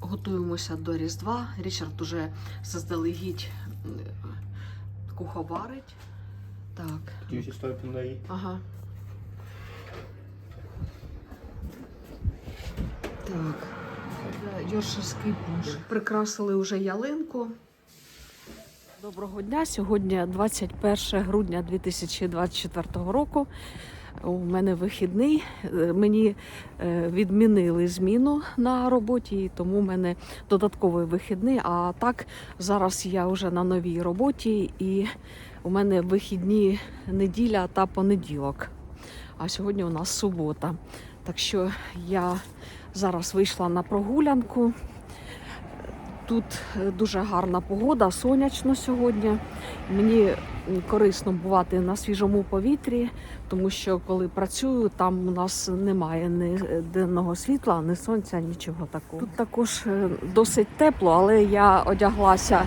готуємося до Різдва. Річард уже заздалегідь куховарить. Так, ага. Так. Е, Йорширський пунш. Прикрасили вже ялинку. Доброго дня. Сьогодні 21 грудня 2024 року. У мене вихідний. Е, Мені е, відмінили зміну на роботі, і тому в мене додатковий вихідний. А так зараз я вже на новій роботі, і у мене вихідні неділя та понеділок. А сьогодні у нас субота. Так що я зараз вийшла на прогулянку. Тут е, дуже гарна погода, сонячно сьогодні. Мені корисно бувати на свіжому повітрі, тому що коли працюю, там у нас немає ні денного світла, ні сонця, нічого такого. Тут також е, досить тепло, але я одяглася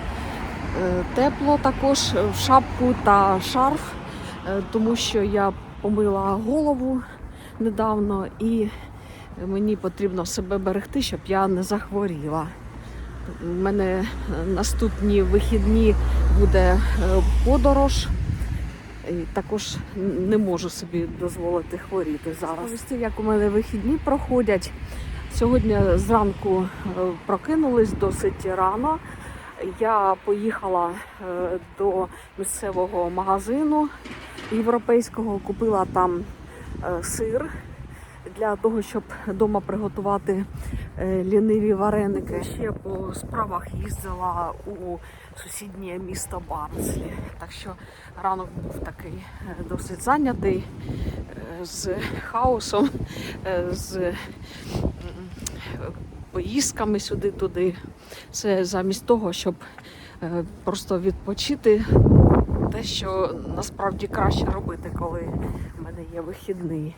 е, тепло також в шапку та шарф, тому що я помила голову недавно і мені потрібно себе берегти, щоб я не захворіла. У мене е, наступні вихідні буде е, подорож. І також не можу собі дозволити хворіти зараз. Як у мене вихідні проходять. Сьогодні зранку е, прокинулись досить рано. Я поїхала до місцевого магазину європейського, купила там сир для того, щоб вдома приготувати е, ліниві вареники. Ще по справах їздила у сусіднє місто Барнслі. Так що ранок був такий е, досить зайнятий е, з хаосом, з поїздками сюди-туди. Це замість того, щоб просто відпочити те, що насправді краще робити, коли в мене є вихідний.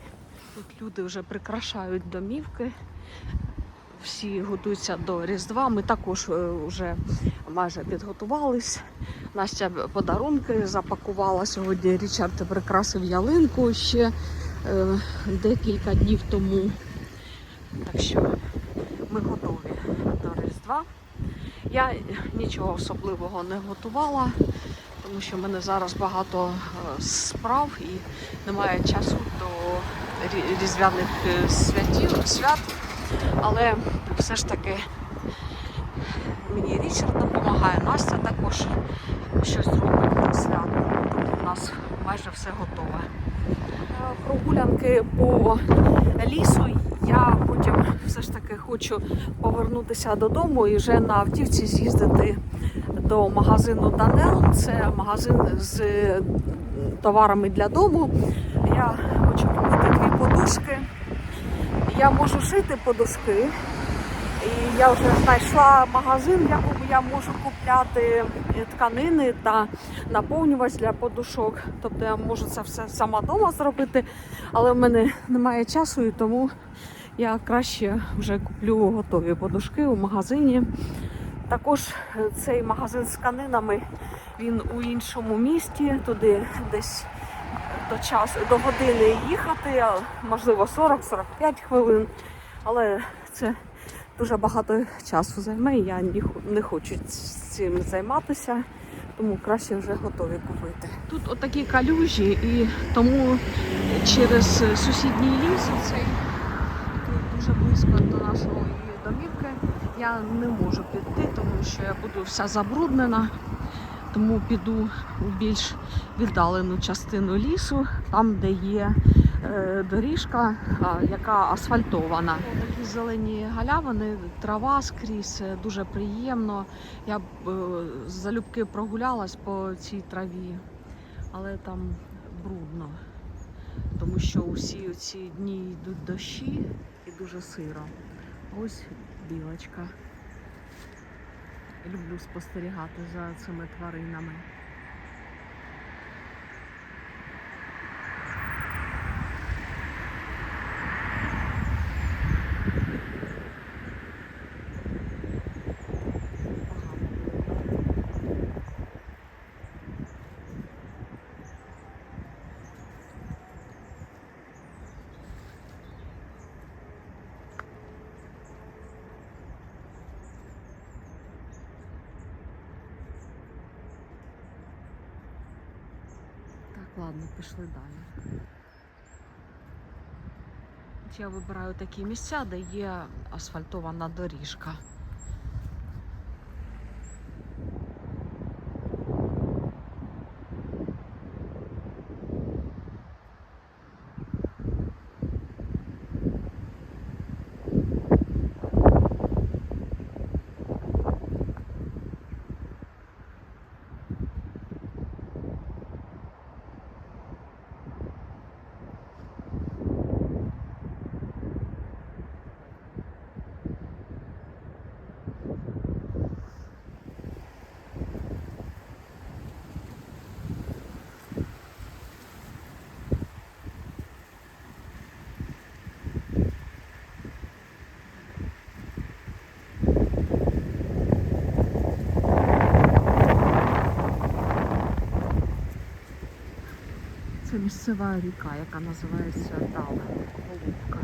Тут люди вже прикрашають домівки, всі готуються до Різдва. Ми також е, вже майже підготувались. Настя подарунки запакувала сьогодні. Річард прикрасив ялинку ще е, декілька днів тому. Так що ми готові до Різдва. Я нічого особливого не готувала, тому що в мене зараз багато е, справ і немає часу до різдвяних е, святів, свят. Але все ж таки мені Річард допомагає, Настя також щось робить до свят. Тобто у нас майже все готове. Е, Прогулянки по лісу. Я потім все ж таки хочу повернутися додому і вже на автівці з'їздити до магазину Данел. Це магазин з товарами для дому. Я хочу подушки. Я можу шити подушки. І я вже знайшла магазин, в якому я можу купляти тканини та наповнювач для подушок. Тобто я можу це все сама вдома зробити, але в мене немає часу, і тому я краще вже куплю готові подушки у магазині. Також цей магазин з тканинами він у іншому місті, туди десь до часу до години їхати, можливо 40-45 хвилин. Але це дуже багато часу займе, і я не хочу цим займатися, тому краще вже готові купити. Тут отакі калюжі, і тому через сусідній ліс, цей який дуже близько до нашої домівки, я не можу піти, тому що я буду вся забруднена. Тому піду у більш віддалену частину лісу, там, де є е, доріжка, яка асфальтована. Такі зелені галявини, трава скрізь, е, дуже приємно. Я б е, залюбки прогулялась по цій траві, але там брудно, тому що усі ці дні йдуть дощі і дуже сиро. Ось білочка. Люблю спостерігати за цими тваринами. Ладно, пішли далі. Я вибираю такі місця, де є асфальтована доріжка. Місцева ріка, яка називається Дала Голубка.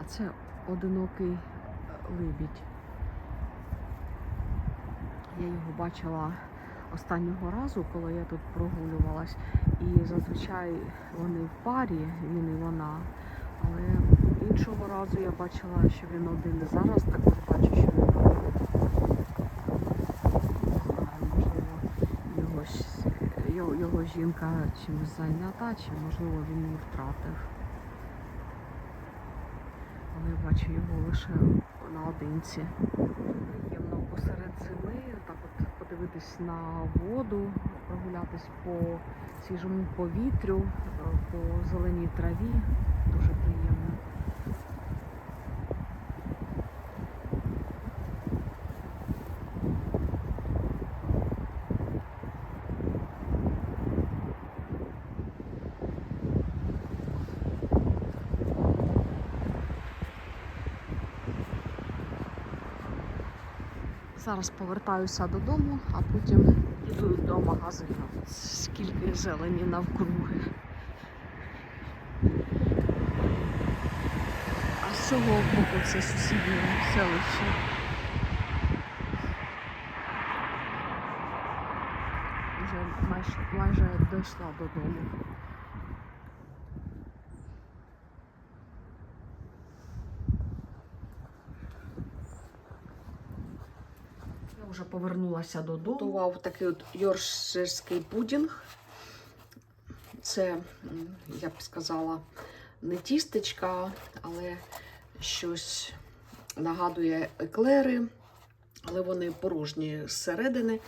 А це одинокий е, либідь. Я його бачила останнього разу, коли я тут прогулювалась. І зазвичай вони в парі, він і вона. Але іншого разу я бачила, що він один. Зараз також бачу, що він. Можливо, його жінка чимось зайнята, чи можливо він її втратив. Я бачу його лише наодинці. Приємно посеред зими так от подивитись на воду, прогулятись по свіжому повітрю, по зеленій траві. Дуже приємно. Зараз повертаюся додому, а потім йду до магазину. Скільки зелені навкруги. А з цього боку це сусіднє селище. Вже майже, майже дійшла додому. Повернулася додому. Готував такий от йоркширський пудінг. Це, я б сказала, не тістечка, але щось нагадує еклери. Але вони порожні зсередини,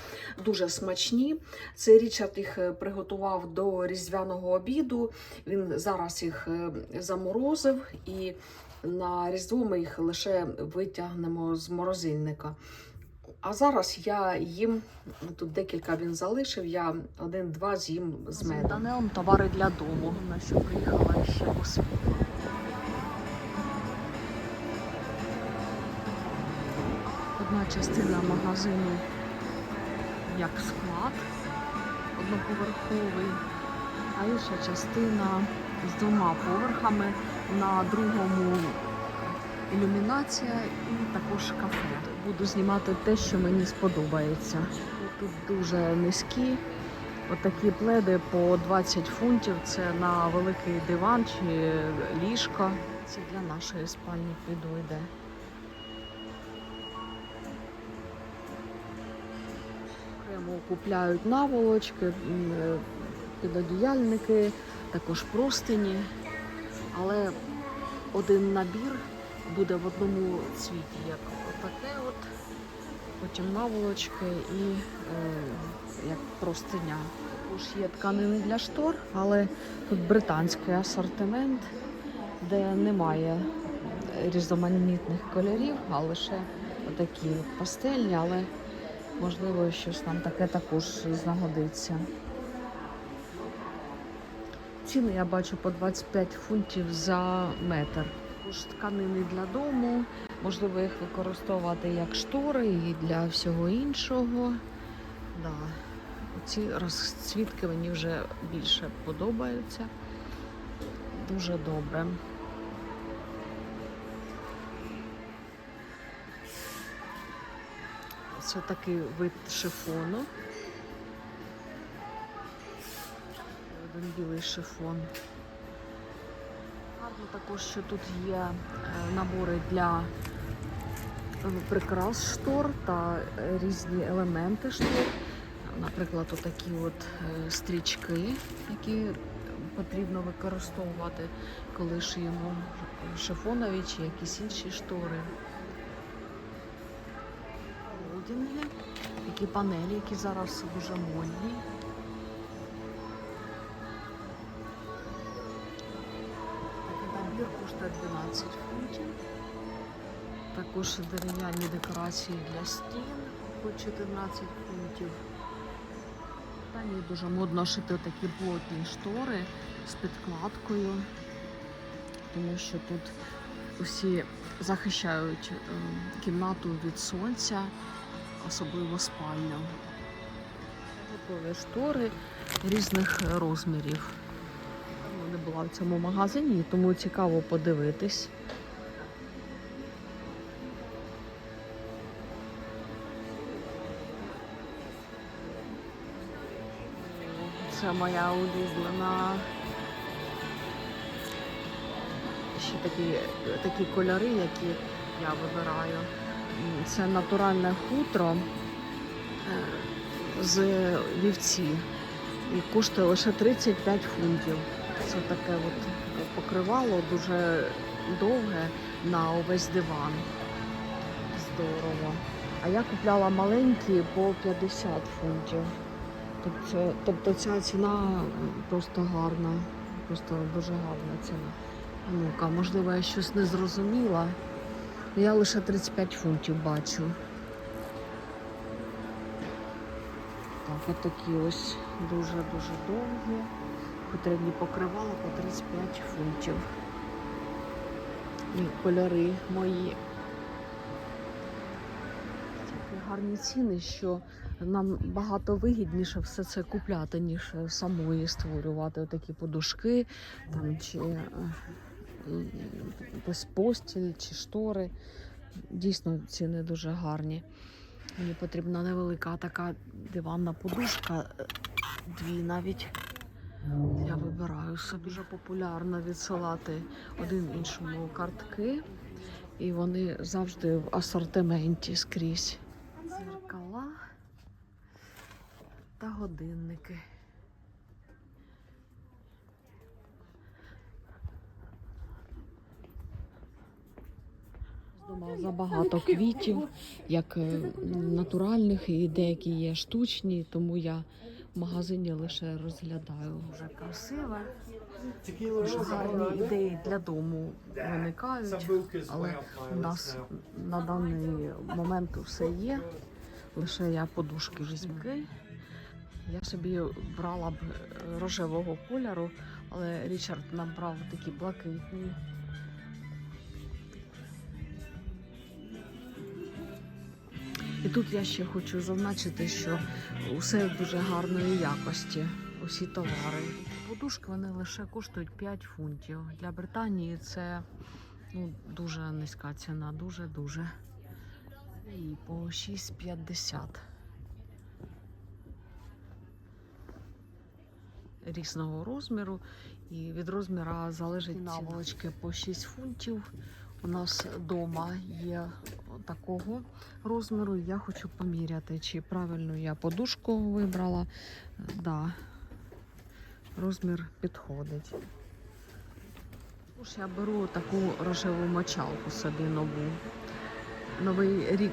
дуже смачні. Це Річард їх е, приготував до різдвяного обіду. Він зараз їх е, заморозив, і на різдво ми їх лише витягнемо з морозильника. А зараз я їм, тут декілька він залишив, я один-два з'їм з медом. Данилом товари для дому. На що приїхала ще по. Одна частина магазину як склад одноповерховий, а інша частина з двома поверхами. На другому ілюмінація і також кафе. Буду знімати те, що мені сподобається. Тут дуже низькі. Отакі пледи по 20 фунтів. Це на великий диван чи ліжко. Це для нашої спальні підійде. Окремо купляють наволочки, е, підодіяльники, також простині. Але один набір буде в одному цвіті, як отаке от, потім наволочки і е, як простиня. Також є тканини для штор, але тут британський асортимент, де немає різноманітних кольорів, а лише такі пастельні, але можливо щось нам таке також знагодиться. Ціни я бачу по 25 фунтів за метр. Також тканини для дому, можливо їх використовувати як штори і для всього іншого. Да. Ці розцвітки мені вже більше подобаються. Дуже добре. Це такий вид шифону. Один білий шифон. Також, що тут є е, набори для е, прикрас штор та е, різні елементи штор. Наприклад, отакі от стрічки, які потрібно використовувати, коли шиємо шифонові чи якісь інші штори. Холдинги, такі панелі, які зараз дуже модні. 15 фунтів. Також дерев'яні декорації для стін по 14 фунтів. Там є дуже модно шити такі плотні штори з підкладкою, тому що тут усі захищають е, кімнату від сонця, особливо спальню. Готові штори різних розмірів. Не була в цьому магазині, тому цікаво подивитись. Це моя улюблена. Ще такі, такі кольори, які я вибираю. Це натуральне хутро е, з вівці. І коштує лише 35 фунтів. Це таке от покривало дуже довге на увесь диван. Здорово. А я купляла маленькі по 50 фунтів. Тобто, тобто ця ціна просто гарна, просто дуже гарна ціна. Ну-ка, можливо, я щось не зрозуміла. Я лише 35 фунтів бачу. Так, от такі ось дуже-дуже довгі. Потрібні покривала по 35 фунтів. І кольори мої. Такі гарні ціни, що нам багато вигідніше все це купляти, ніж самої створювати такі подушки там, чи е, м, постіль, чи штори. Дійсно, ціни дуже гарні. Мені потрібна невелика така диванна подушка, е, дві навіть. Я вибираю собі дуже популярно відсилати один іншому картки, і вони завжди в асортименті скрізь. Зеркала та годинники. Забагато квітів, як е, натуральних, і деякі є штучні, тому я в магазині лише розглядаю. Дуже красиве, дуже гарні ідеї для дому виникають, але у нас на даний момент все є. Лише я подушки візьму. Я собі брала б е, рожевого кольору, але Річард набрав такі блакитні. І тут я ще хочу зазначити, що усе дуже гарної якості, усі товари. Подушки вони лише коштують 5 фунтів. Для Британії це ну, дуже низька ціна, дуже-дуже. І по 6,50. Різного розміру, і від розміру залежить наволочки по 6 фунтів. У нас вдома є такого розміру. Я хочу поміряти, чи правильно я подушку вибрала. Да, розмір підходить. Також я беру таку рожеву мочалку собі нову. Новий рік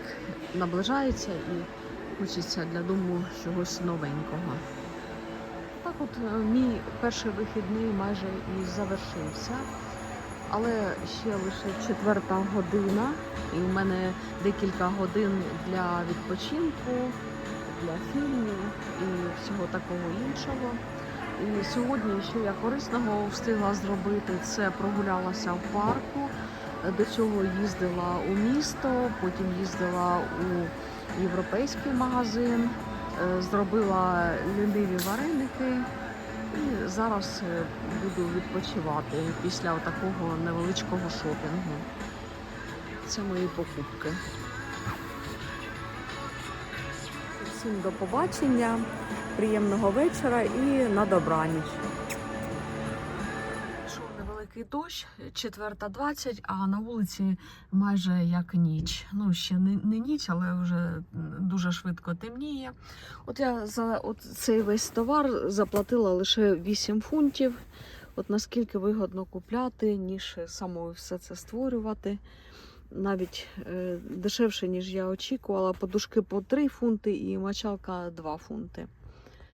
наближається і хочеться для дому чогось новенького. Так от е, мій перший вихідний майже і завершився. Але ще лише четверта година, і в мене декілька годин для відпочинку, для фільмів і всього такого іншого. І сьогодні, що я корисного встигла зробити, це прогулялася в парку. До цього їздила у місто, потім їздила у європейський магазин, е, зробила ліниві вареники. Зараз е, буду відпочивати після такого невеличкого шопінгу. Це мої покупки. Всім до побачення, приємного вечора і на добраніч. Невеликий дощ, 4.20, а на вулиці майже як ніч. Ну, ще не, не ніч, але вже дуже швидко темніє. От я за от цей весь товар заплатила лише 8 фунтів. От наскільки вигодно купляти, ніж самою все це створювати. Навіть е, дешевше, ніж я очікувала. Подушки по 3 фунти і мочалка 2 фунти.